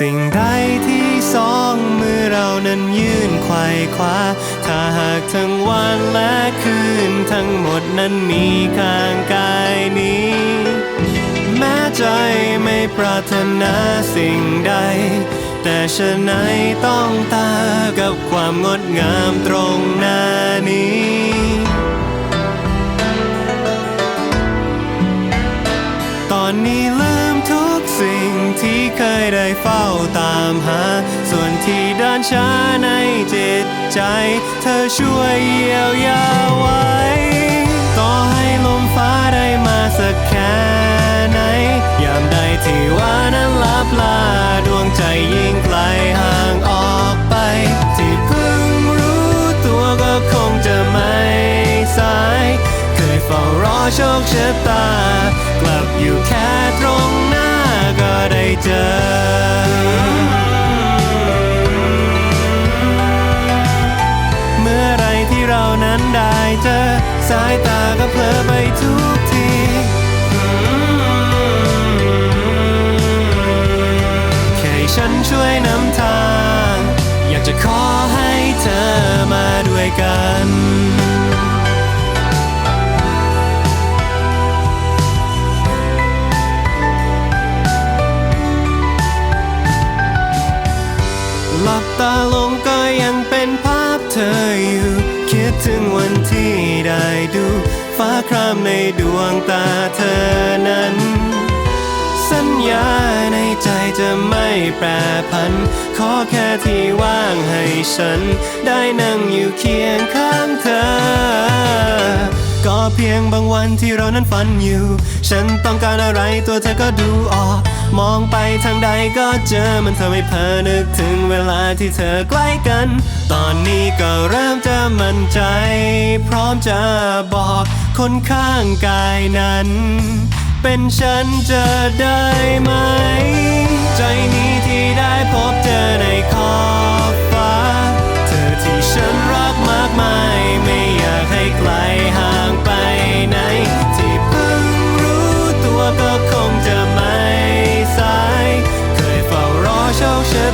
สิ่งใดที่สองมือเรานั้นยื่นไขว่คว้า ถ้าหากทั้งวันและคืนทั้งหมดนั้นมีข้างกายนี้ แม้ใจไม่ปรารถนาสิ่งใด แต่ฉันไหนต้องตากับความงดงามตรงหน้านี้ตอนนี้ ยได้เฝ้าตามหา ส่วนที่ด้านช้าในจิตใจ เธอช่วยเยียวยาไว้ ต่อให้ลมฟ้าได้มาสักแค่ไหน ยามใดที่ว่านั้นลับลา ดวงใจยิ่งไกลห่างออกไป ที่เพิ่งรู้ตัวก็คงจะไม่สาย เคยเฝ้ารอโชคชะตา กลับอยู่แค่ตรงหน้า ก็ได้เจอเมื่อไรที่เรานั้นได้เจอ สายตาก็เพลอไปทุกที แค่ฉันช่วยนำทาง อยากจะขอาลงก็ยังเป็นภาพเธออยู่ คิดถึงวันที่ได้ดู ฟ้าครามในดวงตาเธอนั้น สัญญาในใจจะไม่แปรผัน ขอแค่ที่ว่างให้ฉัน ได้นั่งอยู่เคียงข้างเธอ ก็เพียงบางวันที่เรานั้นฝันอยู่ ฉันต้องการอะไรตัวเธอก็ดูออก มองไปทางใดก็เจอมันทำให้เพ้อนึกถึงเวลาที่เธอใกล้กัน ตอนนี้ก็เริ่มจะมั่นใจ พร้อมจะบอกคนข้างกายนั้น เป็นฉันจะได้ไหม ใจนี้ที่ได้พบเจอในคอ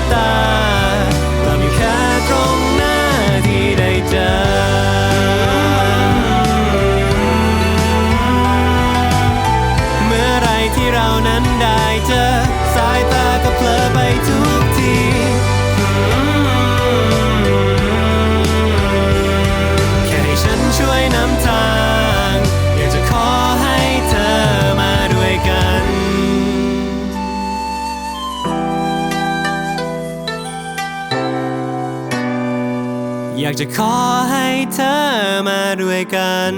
โช อยากจะขอให้เธอมาด้วยกัน